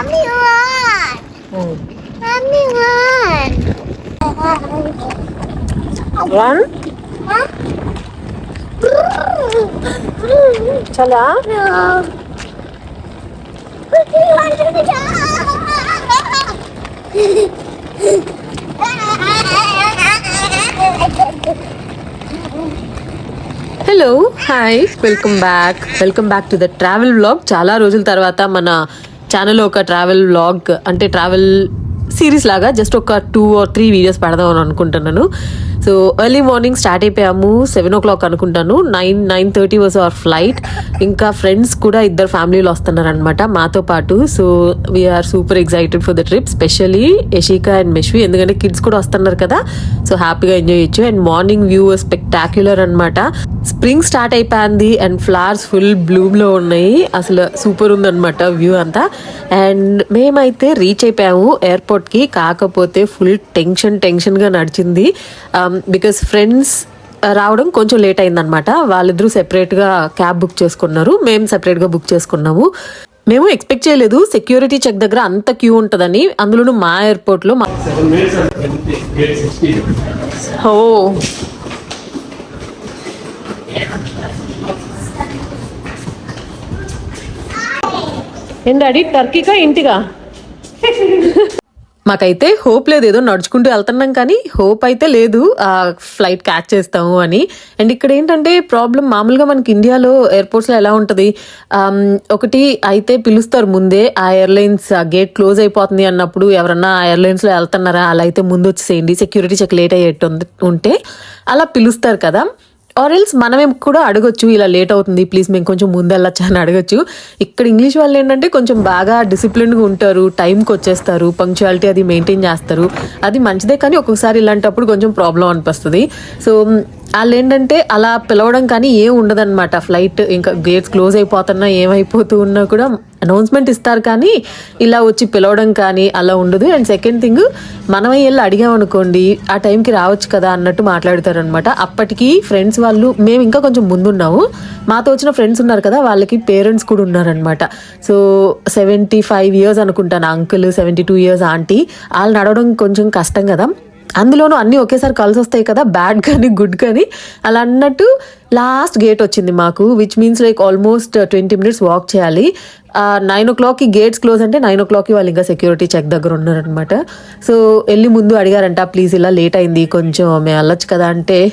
Mommy, run! Mommy, run! One చాలా No. Hello hi welcome back welcome back to the travel vlog చాలా రోజుల తర్వాత మన ఛానల్లో ఒక ట్రావెల్ వ్లాగ్ అంటే ట్రావెల్ సిరీస్ లాగా జస్ట్ ఒక టూ ఆర్ త్రీ వీడియోస్ పెడదామని అనుకుంటున్నాను. సో ఎర్లీ మార్నింగ్ స్టార్ట్ అయిపోయాము. సెవెన్ ఓ క్లాక్ అనుకుంటాను. Nine nine thirty was our flight ఇంకా ఫ్రెండ్స్ కూడా ఇద్దరు ఫ్యామిలీలో వస్తున్నారనమాట మాతో పాటు. So we're super excited for the trip specially Yashika and Meshwi ఎందుకంటే కిడ్స్ కూడా వస్తున్నారు కదా. సో హ్యాపీగా ఎంజాయ్ చేయొచ్చు. అండ్ మార్నింగ్ వ్యూ స్పెక్టాక్యులర్ అనమాట స్ప్రింగ్ స్టార్ట్ అయిపోయింది అండ్ ఫ్లవర్స్ ఫుల్ బ్లూమ్లో ఉన్నాయి. అసలు సూపర్ ఉందన్నమాట వ్యూ అంతా. అండ్ మేమైతే రీచ్ అయిపోయాము ఎయిర్పోర్ట్కి కాకపోతే ఫుల్ టెన్షన్ టెన్షన్గా నడిచింది. Um, బికాస్ ఫ్రెండ్స్ రావడం కొంచెం లేట్ అయిందనమాట వాళ్ళిద్దరూ సెపరేట్గా క్యాబ్ బుక్ చేసుకున్నారు. మేము సెపరేట్గా బుక్ చేసుకున్నాము. మేము ఎక్స్పెక్ట్ చేయలేదు. సెక్యూరిటీ చెక్ దగ్గర అంత క్యూ ఉంటుందని. అందులోనూ మా ఎయిర్పోర్ట్లో మా Seven minutes and gate 16. ఓ. ఏం డాడీ? టర్కీకా ఇంటిగా మాకైతే హోప్ లేదు. ఏదో నడుచుకుంటూ వెళ్తున్నాం కానీ హోప్ అయితే లేదు. ఆ ఫ్లైట్ క్యాచ్ చేస్తాము అని. అండ్ ఇక్కడ ఏంటంటే ప్రాబ్లం మామూలుగా మనకి ఇండియాలో ఎయిర్పోర్ట్స్లో ఎలా ఉంటుంది? ఒకటి అయితే పిలుస్తారు ముందే ఆ ఎయిర్లైన్స్ గేట్ క్లోజ్ అయిపోతుంది అన్నప్పుడు ఎవరన్నా ఆ ఎయిర్లైన్స్లో వెళ్తున్నారా? అలా అయితే ముందు వచ్చేసేయండి. సెక్యూరిటీ చెక్ లేట్ అయ్యేట్టు ఉంటే అలా పిలుస్తారు కదా. ఆర్ ఎల్స్ మనమే కూడా అడగొచ్చు ఇలా లేట్ అవుతుంది ప్లీజ్ మేము కొంచెం ముందు వెళ్ళొచ్చా అని అడగొచ్చు. ఇక్కడ ఇంగ్లీష్ వాళ్ళు ఏంటంటే కొంచెం బాగా డిసిప్లిన్గా ఉంటారు టైంకి వచ్చేస్తారు పంక్చువాలిటీ అది మెయింటైన్ చేస్తారు. అది మంచిదే కానీ ఒక్కొక్కసారి ఇలాంటప్పుడు కొంచెం ప్రాబ్లం అనిపిస్తుంది. సో వాళ్ళు ఏంటంటే అలా పిలవడం కానీ ఏం ఉండదన్నమాట. ఫ్లైట్ ఇంకా గేట్స్ క్లోజ్ అయిపోతున్నా ఏమైపోతూ ఉన్నా కూడా అనౌన్స్మెంట్ ఇస్తారు కానీ ఇలా వచ్చి పిలవడం కానీ అలా ఉండదు. అండ్ సెకండ్ థింగ్ మనమే వెళ్ళి అడిగామనుకోండి ఆ టైంకి రావచ్చు కదా అన్నట్టు మాట్లాడతారు అనమాట అప్పటికి ఫ్రెండ్స్ వాళ్ళు మేము ఇంకా కొంచెం ముందున్నాము. మాతో వచ్చిన ఫ్రెండ్స్ ఉన్నారు కదా వాళ్ళకి పేరెంట్స్ కూడా ఉన్నారనమాట సో సెవెంటీ ఫైవ్ ఇయర్స్ అనుకుంటాను uncle seventy two years aunty వాళ్ళు నడవడం కొంచెం కష్టం కదా. అందులోనూ అన్నీ ఒకేసారి కలిసి వస్తాయి కదా బ్యాడ్ కానీ గుడ్ కానీ అలా అన్నట్టు లాస్ట్ గేట్ వచ్చింది మాకు which means like almost twenty minutes walk చేయాలి. నైన్ ఓ క్లాక్కి గేట్స్ క్లోజ్ అంటే నైన్ ఓ క్లాక్కి వాళ్ళు ఇంకా సెక్యూరిటీ చెక్ దగ్గర ఉన్నారనమాట సో వెళ్ళి ముందు అడిగారంట ప్లీజ్ ఇలా లేట్ అయింది కొంచెం మేము వెళ్ళొచ్చు కదా అంటే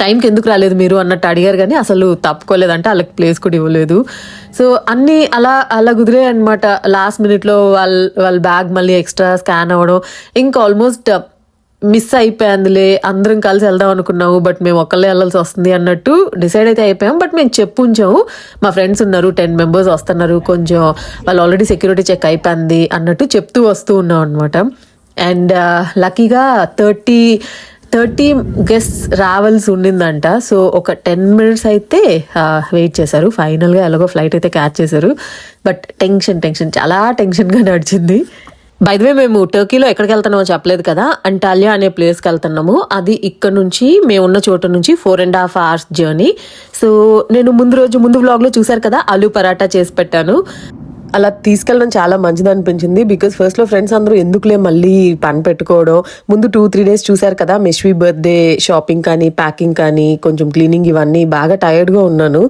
టైంకి ఎందుకు రాలేదు మీరు అన్నట్టు అడిగారు కానీ అసలు తప్పుకోలేదంటే వాళ్ళకి ప్లేస్ కూడా ఇవ్వలేదు. సో అన్నీ అలా అలా కుదిరే అనమాట లాస్ట్ మినిట్లో వాళ్ళ వాళ్ళ బ్యాగ్ మళ్ళీ ఎక్స్ట్రా స్కాన్ అవ్వడం ఇంకా ఆల్మోస్ట్ మిస్ అయిపోయిందిలే అందరం కలిసి వెళ్దాం అనుకున్నాము బట్ మేము ఒక్కళ్ళే వెళ్ళాల్సి వస్తుంది అన్నట్టు డిసైడ్ అయితే అయిపోయాం. బట్ మేము చెప్పు ఉంచాము మా ఫ్రెండ్స్ ఉన్నారు టెన్ మెంబర్స్ వస్తున్నారు కొంచెం వాళ్ళు ఆల్రెడీ సెక్యూరిటీ చెక్ అయిపోయింది అన్నట్టు చెప్తూ వస్తూ ఉన్నాం అనమాట అండ్ లక్కీగా థర్టీ థర్టీ గెస్ట్ రావాల్సి ఉండిందంట. సో ఒక టెన్ మినిట్స్ అయితే uh, వెయిట్ చేశారు. ఫైనల్గా ఎలాగో ఫ్లైట్ అయితే క్యాచ్ చేశారు. బట్ టెన్షన్ టెన్షన్ చాలా టెన్షన్గా నడిచింది. బైదవే మేము టర్కీలో ఎక్కడికి వెళ్తున్నామో చెప్పలేదు కదా. అంటాలియా అనే ప్లేస్కి వెళ్తున్నాము. అది ఇక్కడ నుంచి మేము ఉన్న చోటు నుంచి four and half hours journey so నేను ముందు రోజు ముందు వ్లాగ్లో చూశారు కదా ఆలూ పరాటా చేసి పెట్టాను. అలా తీసుకెళ్ళడం చాలా మంచిది అనిపించింది బికాస్ ఫస్ట్లో ఫ్రెండ్స్ అందరూ ఎందుకులే మళ్ళీ పని పెట్టుకోవడం? ముందు టూ త్రీ డేస్ చూశారు కదా మెష్వి బర్త్డే షాపింగ్ కానీ ప్యాకింగ్ కానీ కొంచెం క్లీనింగ్ ఇవన్నీ బాగా టైర్డ్గా ఉన్నాను.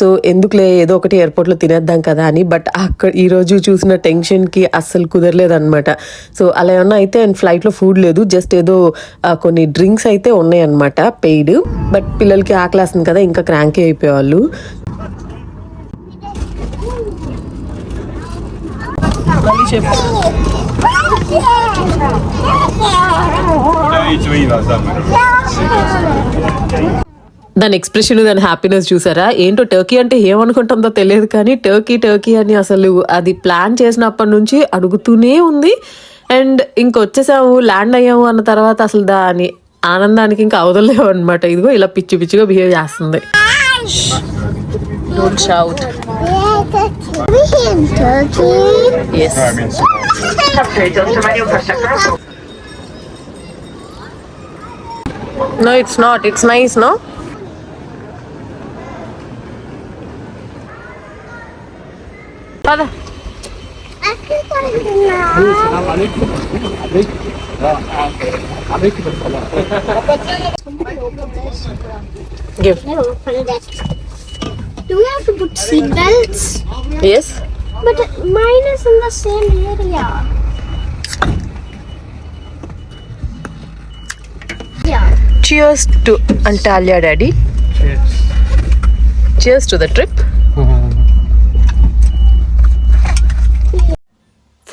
సో ఎందుకులే ఏదో ఒకటి ఎయిర్పోర్ట్లో తినేద్దాం కదా అని బట్ అక్కడ ఈరోజు చూసిన టెన్షన్కి అస్సలు కుదరలేదన్నమాట. సో అలా ఏమన్నా అయితే అండ్ ఫ్లైట్లో ఫుడ్ లేదు జస్ట్ ఏదో కొన్ని డ్రింక్స్ అయితే ఉన్నాయి అనమాట పెయిడ్ బట్ పిల్లలకి ఆకలేస్తుంది కదా ఇంకా క్రాంకీ అయిపోయేవాళ్ళు. Was done. దాని ఎక్స్ప్రెషన్ దాని హ్యాపీనెస్ చూసారా ఏంటో టర్కీ అంటే ఏమనుకుంటుందో తెలియదు కానీ టర్కీ టర్కీ అని అసలు అది ప్లాన్ చేసినప్పటి నుంచి అడుగుతూనే ఉంది. అండ్ ఇంకొచ్చేసాము ల్యాండ్ అయ్యాము అన్న తర్వాత అసలు దాని ఆనందానికి ఇంకా అవదలేవు అనమాట ఇదిగో ఇలా పిచ్చి పిచ్చిగా బిహేవ్ చేస్తుంది. Don't shout. Yes. No, it's not. It's nice, no? Father. Give. Do we have to put seat belts? Yes. But mine is in the same area. Yeah. Cheers to Antalya, Daddy. Cheers. Cheers to the trip.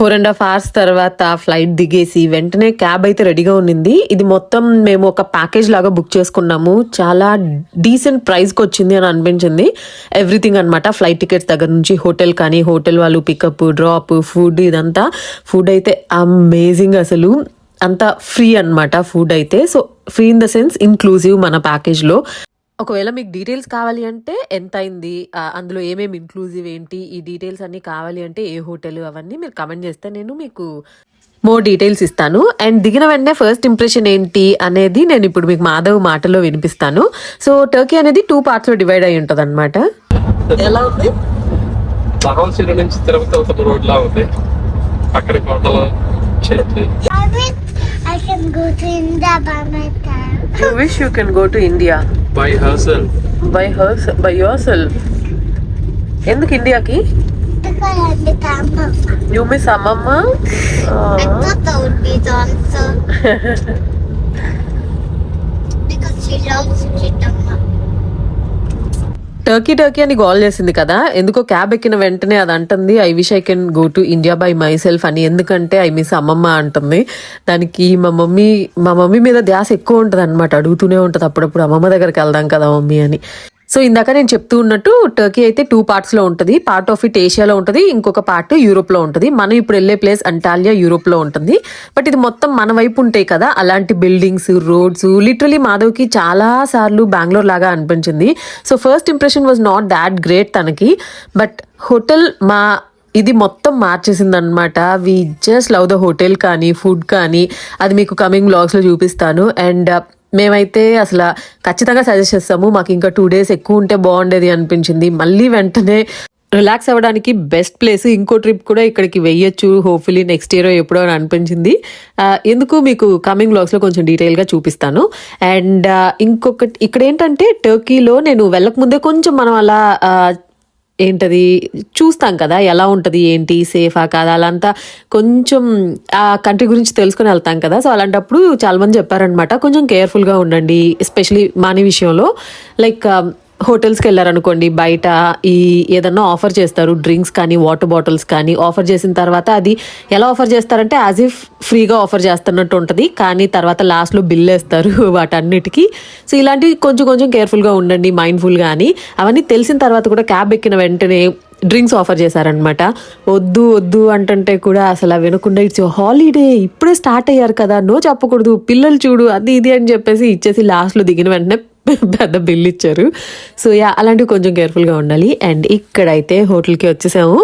Four and half hours తర్వాత flight దిగేసి వెంటనే cab అయితే రెడీగా ఉన్నింది. ఇది మొత్తం మేము ఒక ప్యాకేజ్ లాగా బుక్ చేసుకున్నాము. చాలా డీసెంట్ ప్రైస్కి వచ్చింది అని అనిపించింది. ఎవ్రీథింగ్ అనమాట ఫ్లైట్ టికెట్స్ దగ్గర నుంచి హోటల్ కానీ హోటల్ వాళ్ళు పికప్ డ్రాప్ ఫుడ్ ఇదంతా. ఫుడ్ అయితే అమేజింగ్ అసలు. అంతా ఫ్రీ అన్నమాట ఫుడ్ అయితే. So free in the sense inclusive మన ప్యాకేజ్లో ఒకవేళ మీకు డీటెయిల్స్ కావాలి అంటే ఎంత అయింది అందులో ఏమేమి ఇంక్లూజివ్ ఏంటి? ఈ డీటెయిల్స్ అన్ని కావాలి అంటే ఏ హోటల్ అవన్నీ మీరు కమెంట్ చేస్తే నేను మీకు మోర్ డీటెయిల్స్ ఇస్తాను. అండ్ దిగిన వెంటనే ఫస్ట్ ఇంప్రెషన్ ఏంటి అనేది నేను ఇప్పుడు మీకు మాధవ్ మాటలో వినిపిస్తాను. సో టర్కీ అనేది టూ పార్ట్స్లో డివైడ్ అయి ఉంటుంది అనమాట ఎలా ఉంది? సరవలసీల నుంచి తిరుపతి అవుతున్న రోడ్ లా ఉంది. అక్కడి కొండలు చెట్లు I wish I can go to India by myself. You wish you can go to India by herself by hers by yourself ఎందుకు ఇండియాకి Because I become mama. You miss అమ్మమ్మ I thought that would be the answer. because she loves Chitama. Turkey Turkey అని call చేసింది కదా. ఎందుకో cab ఎక్కిన వెంటనే అది అంటుంది I wish I can go to India by myself అని. ఎందుకంటే ఐ మిస్ అమ్మమ్మ అంటుంది. దానికి మా మమ్మీ మా మమ్మీ మీద ధ్యాస ఎక్కువ ఉంటుంది అనమాట అడుగుతూనే ఉంటుంది అప్పుడప్పుడు అమ్మమ్మ దగ్గరికి వెళ్దాం కదా మమ్మీ అని. సో ఇందాక నేను చెప్తూ ఉన్నట్టు టర్కీ అయితే టూ పార్ట్స్లో ఉంటుంది. పార్ట్ ఆఫ్ ఇట్ ఏషియాలో ఉంటుంది ఇంకొక పార్ట్ యూరోప్లో ఉంటుంది. మనం ఇప్పుడు వెళ్ళే ప్లేస్ అంటాలియా యూరోప్లో ఉంటుంది. బట్ ఇది మొత్తం మన వైపు ఉంటాయి కదా అలాంటి బిల్డింగ్స్ రోడ్స్ లిటరలీ మాధవ్కి చాలా సార్లు బెంగళూరు లాగా అనిపించింది. So first impression was not that great తనకి. బట్ హోటల్ మా ఇది మొత్తం మార్చేసింది అనమాట we just love the hotel కానీ ఫుడ్ కానీ. అది మీకు కమింగ్ బ్లాగ్స్లో చూపిస్తాను. అండ్ మేమైతే అసలు ఖచ్చితంగా సజెస్ట్ చేస్తాము మాకు ఇంకా టూ డేస్ ఎక్కువ ఉంటే బాగుండేది అనిపించింది. మళ్ళీ వెంటనే రిలాక్స్ అవ్వడానికి బెస్ట్ ప్లేస్ ఇంకో ట్రిప్ కూడా ఇక్కడికి వెయ్యొచ్చు. హోప్ఫుల్లీ నెక్స్ట్ ఇయర్ ఎప్పుడో అని అనిపించింది. ఎందుకు మీకు కమింగ్ బ్లాగ్స్లో కొంచెం డీటెయిల్గా చూపిస్తాను. అండ్ ఇంకొకటి ఇక్కడ ఏంటంటే టర్కీలో నేను వెళ్ళకముందే కొంచెం మనం అలా ఏంటది? చూస్తాం కదా ఎలా ఉంటుంది ఏంటి సేఫా కాదా అలా అంతా కొంచెం ఆ కంట్రీ గురించి తెలుసుకుని వెళ్తాం కదా. సో అలాంటప్పుడు చాలామంది చెప్పారనమాట కొంచెం కేర్ఫుల్గా ఉండండి ఎస్పెషలీ మనీ విషయంలో. లైక్ హోటల్స్కి వెళ్ళారనుకోండి బయట ఈ ఏదన్నా ఆఫర్ చేస్తారు డ్రింక్స్ కానీ వాటర్ బాటిల్స్ కానీ ఆఫర్ చేసిన తర్వాత అది ఎలా ఆఫర్ చేస్తారంటే యాజ్ ఇఫ్ ఫ్రీగా ఆఫర్ చేస్తున్నట్టు ఉంటుంది కానీ తర్వాత లాస్ట్లో బిల్ వేస్తారు వాటన్నిటికీ. సో ఇలాంటివి కొంచెం కొంచెం కేర్ఫుల్గా ఉండండి మైండ్ఫుల్ కానీ అవన్నీ తెలిసిన తర్వాత కూడా క్యాబ్ ఎక్కిన వెంటనే డ్రింక్స్ ఆఫర్ చేశారనమాట వద్దు వద్దు అంటుంటే కూడా అసలు వినకుండా ఇట్స్ హాలిడే ఇప్పుడే స్టార్ట్ అయ్యారు కదా నో చెప్పకూడదు పిల్లలు చూడు అది ఇది అని చెప్పేసి ఇచ్చేసి లాస్ట్లో దిగిన వెంటనే పెద్ద బిల్ ఇచ్చారు. సో యా అలాంటివి కొంచెం కేర్ఫుల్గా ఉండాలి. అండ్ ఇక్కడైతే హోటల్కి వచ్చేసాము.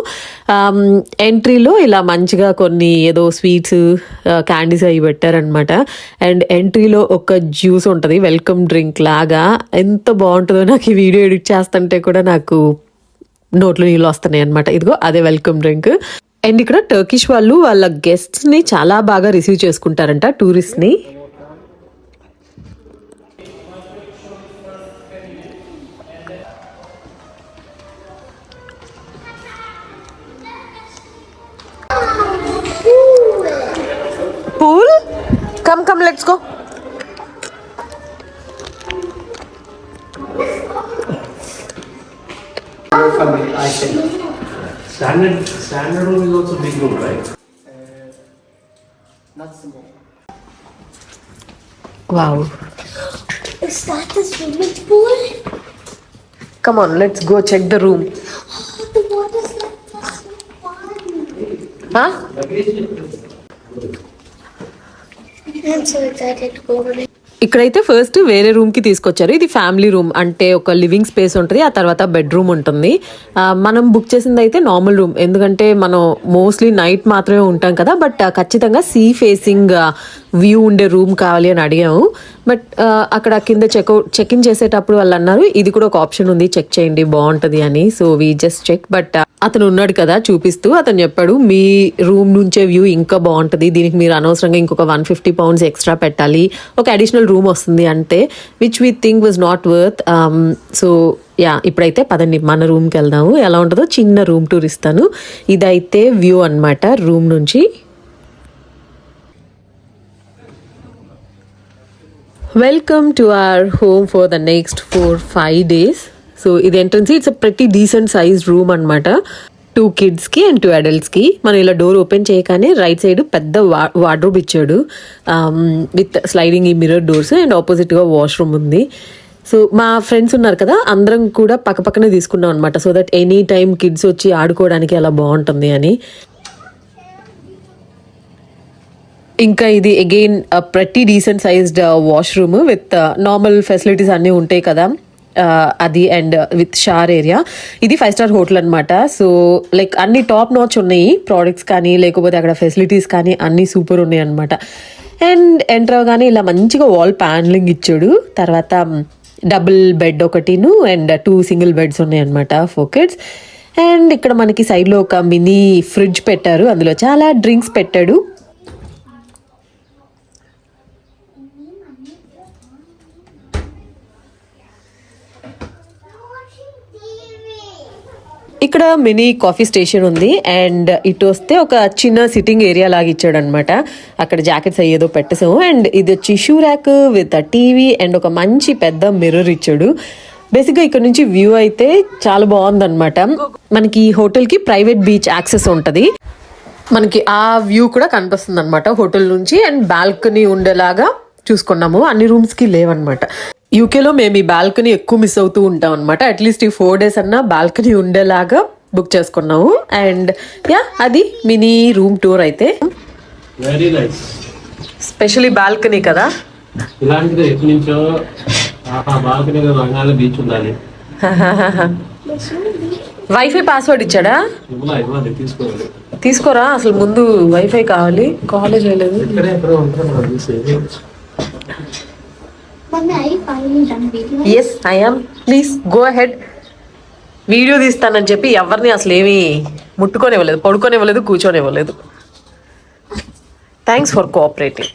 ఎంట్రీలో ఇలా మంచిగా కొన్ని ఏదో స్వీట్స్ క్యాండీస్ అవి పెట్టారనమాట అండ్ ఎంట్రీలో ఒక జ్యూస్ ఉంటుంది వెల్కమ్ డ్రింక్ లాగా. ఎంత బాగుంటుందో నాకు ఈ వీడియో ఎడిట్ చేస్తుంటే కూడా నాకు నోట్లో నీళ్ళు వస్తున్నాయి అనమాట ఇదిగో అదే వెల్కమ్ డ్రింక్. అండ్ ఇక్కడ టర్కిష్ వాళ్ళు వాళ్ళ గెస్ట్స్ని చాలా బాగా రిసీవ్ చేసుకుంటారంట టూరిస్ట్ని. Come, come, let's go. Standard, standard room is also big room, right? Not small. Wow. Is that the swimming pool? Come on, let's go check the room. Oh, the water's like so fun. Huh? I'm so excited to go over to ఇక్కడైతే first వేరే రూమ్కి తీసుకొచ్చారు. ఇది family room అంటే ఒక living space ఉంటుంది. ఆ తర్వాత బెడ్రూమ్ ఉంటుంది. మనం బుక్ చేసింది అయితే నార్మల్ రూమ్ ఎందుకంటే మనం మోస్ట్లీ నైట్ మాత్రమే ఉంటాం కదా. బట్ ఖచ్చితంగా సీ ఫేసింగ్ వ్యూ ఉండే రూమ్ కావాలి అని అడిగాము. బట్ అక్కడ కింద చెక్అవుట్ చెక్ ఇన్ చేసేటప్పుడు వాళ్ళు అన్నారు ఇది కూడా ఒక ఆప్షన్ ఉంది. చెక్ చేయండి. బాగుంటది అని. So we just check but అతను ఉన్నాడు కదా చూపిస్తూ అతను చెప్పాడు మీ రూమ్ నుంచే వ్యూ ఇంకా బాగుంటుంది. దీనికి మీరు అనవసరంగా ఇంకొక వన్ ఫిఫ్టీ పౌండ్స్ ఎక్స్ట్రా పెట్టాలి. ఒక అడిషనల్ రూమ్ వస్తుంది అంటే which we think was not worth so yeah ఇప్పుడైతే పదండి మన రూమ్కి వెళ్దాము. ఎలా ఉంటుందో చిన్న రూమ్ టూర్ ఇస్తాను. ఇదైతే వ్యూ అన్నమాట రూమ్ నుంచి. Welcome to our home for the next four five days so ఇది entrance it's a pretty decent size room అనమాట టూ కిడ్స్కి అండ్ టూ అడల్ట్స్కి మనం ఇలా డోర్ ఓపెన్ చేయగానే రైట్ సైడ్ పెద్ద వా వార్డ్రోబ్ ఇచ్చాడు. Um, విత్ స్లైడింగ్ ఈ మిర్రర్ డోర్స్ అండ్ ఆపోజిట్గా వాష్రూమ్ ఉంది. సో మా ఫ్రెండ్స్ ఉన్నారు కదా అందరం కూడా పక్క పక్కనే తీసుకున్నాం అనమాట so that any time kids వచ్చి ఆడుకోవడానికి అలా బాగుంటుంది అని. ఇంకా ఇది again pretty decent sized washroom with normal facilities అన్నీ ఉంటాయి కదా. అది అండ్ విత్ షార్ ఏరియా ఇది ఫైవ్ స్టార్ హోటల్ అనమాట సో లైక్ అన్ని టాప్ నాచ్ ఉన్నాయి. ప్రోడక్ట్స్ కానీ లేకపోతే అక్కడ ఫెసిలిటీస్ కానీ అన్నీ సూపర్ ఉన్నాయి అనమాట అండ్ ఎంటర్ అవగానే ఇలా మంచిగా వాల్ ప్యానలింగ్ ఇచ్చాడు. తర్వాత um, డబుల్ బెడ్ ఒకటిను అండ్ టూ సింగిల్ బెడ్స్ ఉన్నాయన్నమాట ఫోకెట్స్ అండ్ ఇక్కడ మనకి సైడ్లో ఒక మినీ ఫ్రిడ్జ్ పెట్టారు. అందులో చాలా డ్రింక్స్ పెట్టాడు. ఇక్కడ మినీ కాఫీ స్టేషన్ ఉంది అండ్ ఇటు వస్తే ఒక చిన్న సిట్టింగ్ ఏరియా లాగా ఇచ్చాడు అనమాట అక్కడ జాకెట్స్ అయ్యేదో పెట్టేసాము అండ్ ఇది వచ్చి shoe rack with TV and ఒక మంచి పెద్ద మిర్రర్ ఇచ్చాడు. బేసిక్గా ఇక్కడ నుంచి వ్యూ అయితే చాలా బాగుందన్నమాట. మనకి ఈ హోటల్కి ప్రైవేట్ బీచ్ యాక్సెస్ ఉంటుంది. మనకి ఆ వ్యూ కూడా కనిపిస్తుంది అనమాట హోటల్ నుంచి అండ్ బాల్కనీ ఉండేలాగా చూసుకున్నాము. అన్ని రూమ్స్కి లేవన్నమాట. యూకేలో మేము ఈ బాల్కనీ ఎక్కువ మిస్ అవుతూ ఉంటాం అనమాట అట్లీస్ట్ ఈ ఫోర్ డేస్ అన్నా బాల్కనీ ఉండేలాగా బుక్ చేసుకున్నాము. అండ్ యా అది మినీ రూమ్ టూర్ అయితే. వెరీ నైస్ స్పెషలీ బాల్కనీ కదా? ఇలాంటిది నుంచో బాల్కనీలో రంగాల బీచ్ ఉండాలి. వైఫై పాస్వర్డ్ ఇచ్చాడా? తీసుకోరా? అసలు ముందు వైఫై కావాలి. కాలేజ్ వెళ్ళలేదు yes I'm please go ahead video తీస్తానని చెప్పి ఎవరిని అసలు ఏమీ ముట్టుకొనివ్వలేదు పడుకోనివ్వలేదు కూర్చొనివ్వలేదు. థ్యాంక్స్ ఫర్ కోఆపరేటింగ్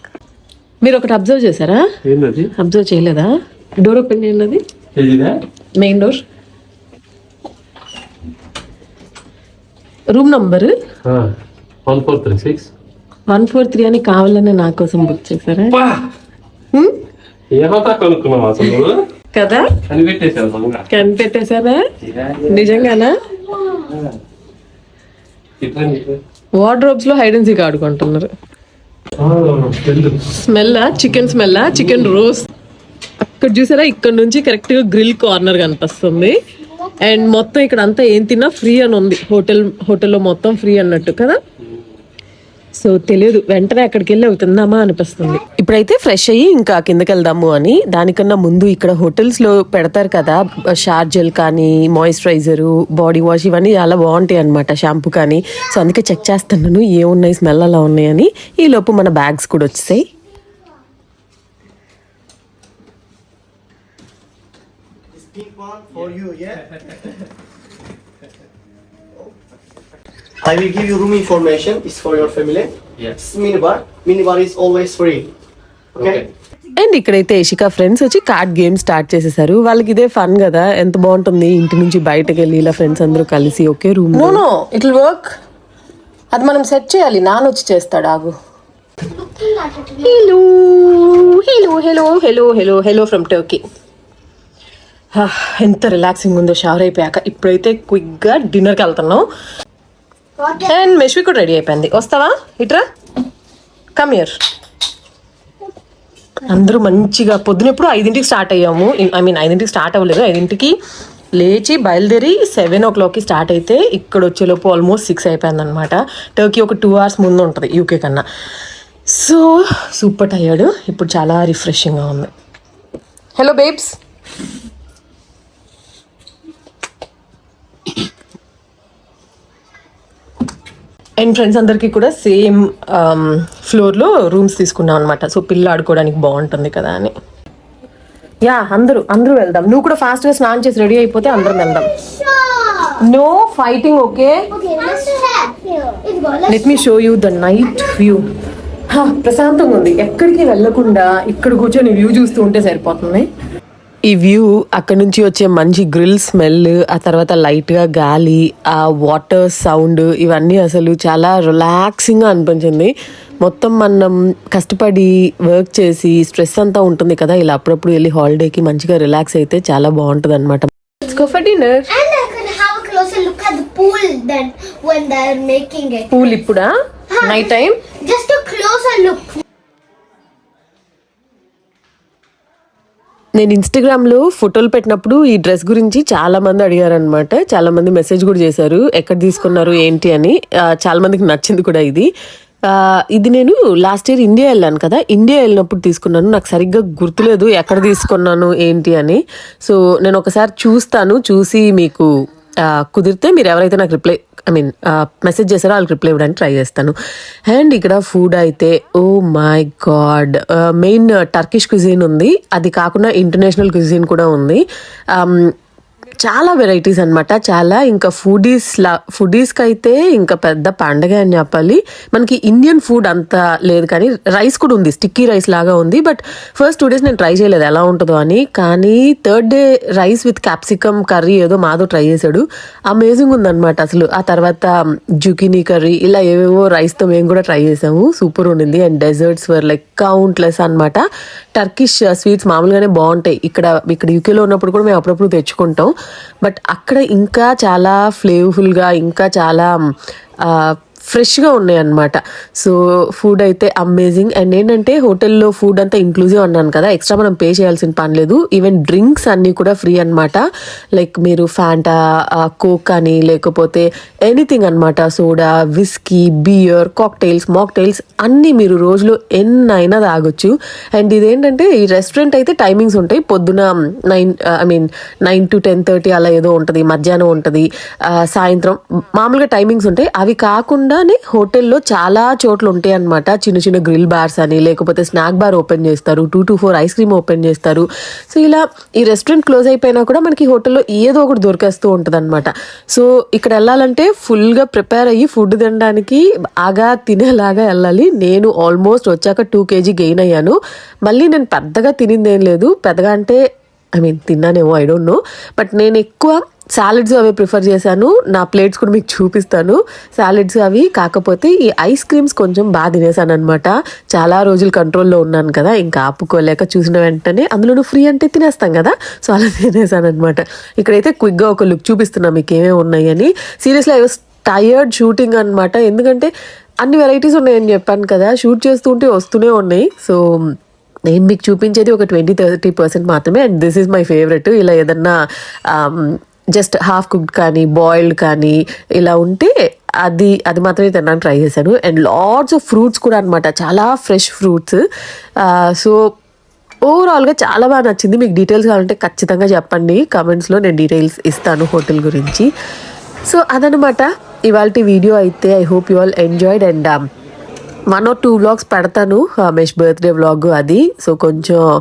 మీరు ఒకటి అబ్జర్వ్ చేశారా? అబ్జర్వ్ చేయలేదా? డోర్ ఓపెన్ చేయండి. Main door room number one four three six one four three అని కావాలని నా కోసం బుక్ చేశారా? హ్మ్? ఏమంతా కొనుక్కున్నాం అసలు కదా? కనిపెట్టేశారు మంగా కనిపెట్టేశారా? నిజంగానా. వార్డ్రోబ్స్లో హైడ్ అండ్ సీక్ ఆడుకుంటున్నారు. Smell. Chicken smell chicken roast. అక్కడ చూసారా? ఇక్కడ నుంచి కరెక్ట్గా గ్రిల్ కార్నర్ కనిపిస్తుంది. అండ్ మొత్తం ఇక్కడ అంతా ఏం తిన్నా ఫ్రీ అని ఉంది. హోటల్ హోటల్లో మొత్తం ఫ్రీ అన్నట్టు కదా? సో తెలియదు. వెంటనే అక్కడికి వెళ్ళి అవి తిందామా అనిపిస్తుంది. ఇప్పుడైతే ఫ్రెష్ అయ్యి ఇంకా కిందకి వెళ్దాము అని దానికన్నా ముందు ఇక్కడ హోటల్స్లో పెడతారు కదా షార్ జెల్ కానీ మాయిశ్చరైజర్ బాడీ వాష్ ఇవన్నీ చాలా బాగుంటాయి అనమాట షాంపూ కానీ. సో అందుకే చెక్ చేస్తున్నాను ఏమున్నాయి స్మెల్ అలా ఉన్నాయని ఈ లోపు మన బ్యాగ్స్ కూడా one for you, yeah? I will give you room information. It's for your family. Yes. Minibar. Minibar is always free. Okay? Okay. And ఇక్కడైతే ఇషికా ఫ్రెండ్స్ వచ్చి కార్డ్ గేమ్ స్టార్ట్ చేసేసారు వాళ్ళకి ఇదే ఫన్ కదా ఎంత బాగుంటుంది ఇంటి నుంచి బయటకు వెళ్ళి ఇలా ఫ్రెండ్స్ అందరూ కలిసి ఒకే room no no it work అది మనం సెట్ చేయాలి నాన్న వచ్చి చేస్తాడు ఆగు. Hello hello hello hello hello hello from Turkey ఎంత రిలాక్సింగ్ ఉందో షవర్ అయిపోయాక ఇప్పుడైతే క్విక్గా డిన్నర్కి వెళ్తున్నాం? అండ్ మెష్వి కూడా రెడీ అయిపోయింది. వస్తావా? ఇట్రా? కమ్ ఇయర్ అందరూ మంచిగా పొద్దునెప్పుడు ఐదింటికి స్టార్ట్ అయ్యాము. ఐ మీన్ ఐదింటికి స్టార్ట్ అవ్వలేదు. ఐదింటికి లేచి బయలుదేరి సెవెన్ ఓ క్లాక్కి స్టార్ట్ అయితే ఇక్కడ వచ్చేలోపు ఆల్మోస్ట్ సిక్స్ అయిపోయింది అనమాట టర్కీ ఒక టూ అవర్స్ ముందు ఉంటుంది యూకే కన్నా. సో సూపర్ టయర్డ్ ఇప్పుడు చాలా రిఫ్రెషింగ్గా ఉంది. హలో బేబ్స్ అండ్ ఫ్రెండ్స్ అందరికీ కూడా సేమ్ ఫ్లోర్లో రూమ్స్ తీసుకున్నాం అనమాట సో పిల్లలు ఆడుకోవడానికి బాగుంటుంది కదా అని. యా అందరూ అందరూ వెళ్దాం. నువ్వు కూడా ఫాస్ట్గా స్నానం చేసి రెడీ అయిపోతే అందరం వెళ్దాం. No fighting okay let me show you the night view ప్రశాంతంగా ఉంది. ఎక్కడికి వెళ్ళకుండా ఇక్కడ కూర్చొని వ్యూ చూస్తూ ఉంటే సరిపోతుంది. ఈ వ్యూ అక్కడ నుంచి వచ్చే మంచి గ్రిల్ స్మెల్ ఆ తర్వాత లైట్గా గాలి ఆ వాటర్ సౌండ్ ఇవన్నీ అసలు చాలా రిలాక్సింగ్గా అనిపించింది. మొత్తం మనం కష్టపడి వర్క్ చేసి స్ట్రెస్ అంతా ఉంటుంది కదా ఇలా అప్పుడప్పుడు వెళ్ళి హాలిడేకి మంచిగా రిలాక్స్ అయితే చాలా బాగుంటుంది అనమాట dinner And I can have a closer నేను ఇన్స్టాగ్రామ్లో ఫోటోలు పెట్టినప్పుడు ఈ డ్రెస్ గురించి చాలా మంది అడిగారు చాలా మంది మెసేజ్ కూడా చేశారు. ఎక్కడ తీసుకున్నారు ఏంటి అని. చాలామందికి చాలా మందికి నచ్చింది కూడా ఇది. ఇది నేను లాస్ట్ ఇయర్ ఇండియా వెళ్ళాను కదా. ఇండియా వెళ్ళినప్పుడు తీసుకున్నాను. నాకు సరిగ్గా గుర్తులేదు ఎక్కడ తీసుకున్నాను ఏంటి అని. సో నేను ఒకసారి చూస్తాను చూసి మీకు కుదిరితే మీరు ఎవరైతే నాకు రిప్లై ఐ మీన్ మెసేజ్ చేశారో వాళ్ళకి రిప్లై ఇవ్వడానికి ట్రై చేస్తాను. అండ్ ఇక్కడ ఫుడ్ అయితే ఓ my god main Turkish cuisine ఉంది. అది కాకుండా ఇంటర్నేషనల్ క్విజీన్ కూడా ఉంది. చాలా వెరైటీస్ అనమాట చాలా ఇంకా ఫుడీస్ లా ఫుడీస్కి అయితే ఇంకా పెద్ద పండగ అని చెప్పాలి. మనకి ఇండియన్ ఫుడ్ అంత లేదు కానీ రైస్ కూడా ఉంది స్టిక్కీ రైస్ లాగా ఉంది. బట్ ఫస్ట్ టూ డేస్ నేను ట్రై చేయలేదు ఎలా ఉంటుందో అని. కానీ third day rice with capsicum curry ఏదో మాదో ట్రై చేశాడు. అమేజింగ్ ఉందన్నమాట అసలు. ఆ తర్వాత um, జుకినీ కర్రీ ఇలా ఏవేవో రైస్తో మేము కూడా ట్రై చేసాము. సూపర్ ఉండింది. And desserts were like countless అనమాట టర్కిష్ స్వీట్స్ మామూలుగానే బాగుంటాయి. ఇక్కడ ఇక్కడ యూకేలో ఉన్నప్పుడు కూడా మేము అప్పుడప్పుడు తెచ్చుకుంటాం. బట్ అక్కడ ఇంకా చాలా ఫ్లేవర్ఫుల్గా ఇంకా చాలా ఫ్రెష్గా ఉన్నాయి అన్నమాట సో ఫుడ్ అయితే అమేజింగ్ అండ్ ఏంటంటే హోటల్లో ఫుడ్ అంతా ఇంక్లూజివ్ అన్నాను కదా ఎక్స్ట్రా మనం పే చేయాల్సిన పని లేదు. ఈవెన్ డ్రింక్స్ అన్నీ కూడా ఫ్రీ అనమాట లైక్ మీరు ఫ్యాంటా కోక్ అని లేకపోతే ఎనీథింగ్ అనమాట soda whisky beer cocktails mocktails అన్నీ మీరు రోజులో ఎన్నైనా తాగొచ్చు. అండ్ ఇదేంటంటే ఈ రెస్టారెంట్ అయితే టైమింగ్స్ ఉంటాయి. పొద్దున nine I mean nine to ten thirty అలా ఏదో ఉంటుంది మధ్యాహ్నం ఉంటుంది సాయంత్రం. మామూలుగా టైమింగ్స్ ఉంటాయి. అవి కాకుండా కాకుండానే హోటల్లో చాలా చోట్ల ఉంటాయి అనమాట చిన్న చిన్న గ్రిల్ బార్స్ అని లేకపోతే స్నాక్ బార్ ఓపెన్ చేస్తారు two to four ice cream open చేస్తారు. సో ఇలా ఈ రెస్టారెంట్ క్లోజ్ అయిపోయినా కూడా మనకి హోటల్లో ఏదో ఒకటి దొరికేస్తూ ఉంటుంది అనమాట సో ఇక్కడ వెళ్ళాలంటే ఫుల్గా ప్రిపేర్ అయ్యి ఫుడ్ తినడానికి బాగా తినేలాగా వెళ్ళాలి. నేను ఆల్మోస్ట్ వచ్చాక టూ కేజీ గెయిన్ అయ్యాను. మళ్ళీ నేను పెద్దగా తినింది ఏం లేదు. పెద్దగా అంటే ఐ మీన్ తిన్నానేమో ఐ డోంట్ నో. బట్ నేను ఎక్కువ సాలెడ్స్ అవి ప్రిఫర్ చేశాను. నా ప్లేట్స్ కూడా మీకు చూపిస్తాను. సాలెడ్స్ అవి కాకపోతే ఈ ఐస్ క్రీమ్స్ కొంచెం బాగా తినేసాను అనమాట చాలా రోజులు కంట్రోల్లో ఉన్నాను కదా ఇంకా ఆపుకోలేక చూసిన వెంటనే అందులోనూ ఫ్రీ అంటే తినేస్తాం కదా సో అలా తినేసాను అనమాట ఇక్కడైతే క్విక్గా ఒక లుక్ చూపిస్తున్నా మీకు ఏమేమి ఉన్నాయని seriously I was tired shooting అనమాట ఎందుకంటే అన్ని వెరైటీస్ ఉన్నాయని చెప్పాను కదా షూట్ చేస్తుంటే వస్తూనే ఉన్నాయి. సో నేను మీకు చూపించేది ఒక ట్వంటీ థర్టీ పర్సెంట్ మాత్రమే. And this is my favourite ఇలా ఏదన్నా um, జస్ట్ హాఫ్ కుక్డ్ కానీ బాయిల్డ్ కానీ ఇలా ఉంటే అది అది మాత్రమే తినడానికి ట్రై చేశాను. అండ్ లాట్స్ ఆఫ్ ఫ్రూట్స్ కూడా అనమాట చాలా ఫ్రెష్ ఫ్రూట్స్ సో ఓవరాల్గా చాలా బాగా నచ్చింది. మీకు డీటెయిల్స్ కావాలంటే ఖచ్చితంగా చెప్పండి. కమెంట్స్లో నేను డీటెయిల్స్ ఇస్తాను హోటల్ గురించి. సో అదనమాట ఇవాళ వీడియో అయితే I hope you all enjoyed and one or two vlogs పెడతాను రమేష్ బర్త్డే వ్లాగ్ అది. సో కొంచెం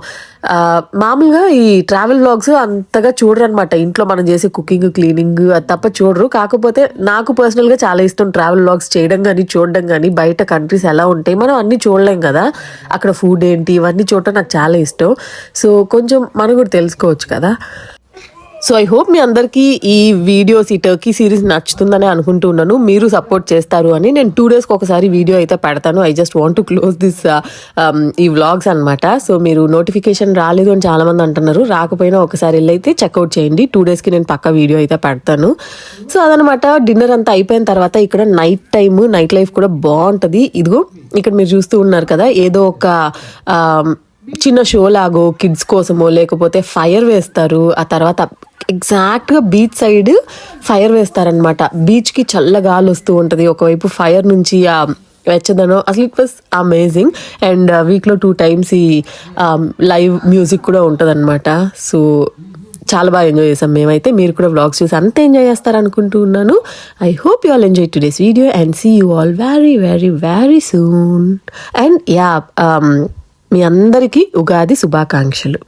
మామూలుగా ఈ ట్రావెల్ వ్లాగ్స్ అంతగా చూడరు అనమాట ఇంట్లో మనం చేసే కుకింగ్ క్లీనింగ్ అది తప్ప చూడరు. కాకపోతే నాకు పర్సనల్గా చాలా ఇష్టం ట్రావెల్ వ్లాగ్స్ చేయడం కానీ చూడడం కానీ బయట కంట్రీస్ ఎలా ఉంటాయి మనం అన్నీ చూడలేం కదా. అక్కడ ఫుడ్ ఏంటి ఇవన్నీ చూడటం నాకు చాలా ఇష్టం. సో కొంచెం మనం కూడా తెలుసుకోవచ్చు కదా. సో ఐ హోప్ మీ అందరికీ ఈ వీడియోస్ ఈ టర్కీ సిరీస్ నచ్చుతుందని అనుకుంటున్నాను మీరు సపోర్ట్ చేస్తారు అని నేను టూ డేస్కి ఒకసారి వీడియో అయితే పెడతాను. I just want to close this ఈ వ్లాగ్స్ అనమాట సో మీరు నోటిఫికేషన్ రాలేదు అని చాలామంది అంటున్నారు. రాకపోయినా ఒకసారి వెళ్ళి అయితే చెక్అవుట్ చేయండి టూ డేస్కి నేను పక్క వీడియో అయితే పెడతాను. సో అదనమాట డిన్నర్ అంతా అయిపోయిన తర్వాత ఇక్కడ నైట్ టైమ్ నైట్ లైఫ్ కూడా బాగుంటుంది. ఇదిగో ఇక్కడ మీరు చూస్తూ ఉన్నారు కదా ఏదో ఒక um, చిన్న షో లాగో కిడ్స్ కోసమో లేకపోతే ఫైర్ వేస్తారు. ఆ తర్వాత ఎగ్జాక్ట్గా బీచ్ సైడ్ ఫైర్ వేస్తారనమాట బీచ్కి చల్ల గాలి వస్తూ ఉంటుంది. ఒకవైపు ఫైర్ నుంచి ఆ వెచ్చదనం అసలు ఇట్ వాస్ అమేజింగ్ అండ్ వీక్లో టూ టైమ్స్ ఈ um, లైవ్ మ్యూజిక్ కూడా ఉంటుంది సో చాలా బాగా ఎంజాయ్ చేసాం మేమైతే. మీరు కూడా వ్లాగ్స్ చూసి అంత ఎంజాయ్ చేస్తారనుకుంటున్నాను ఉన్నాను. I hope you all enjoy today's video and see you all very very very soon and yeah మీ అందరికీ ఉగాది శుభాకాంక్షలు.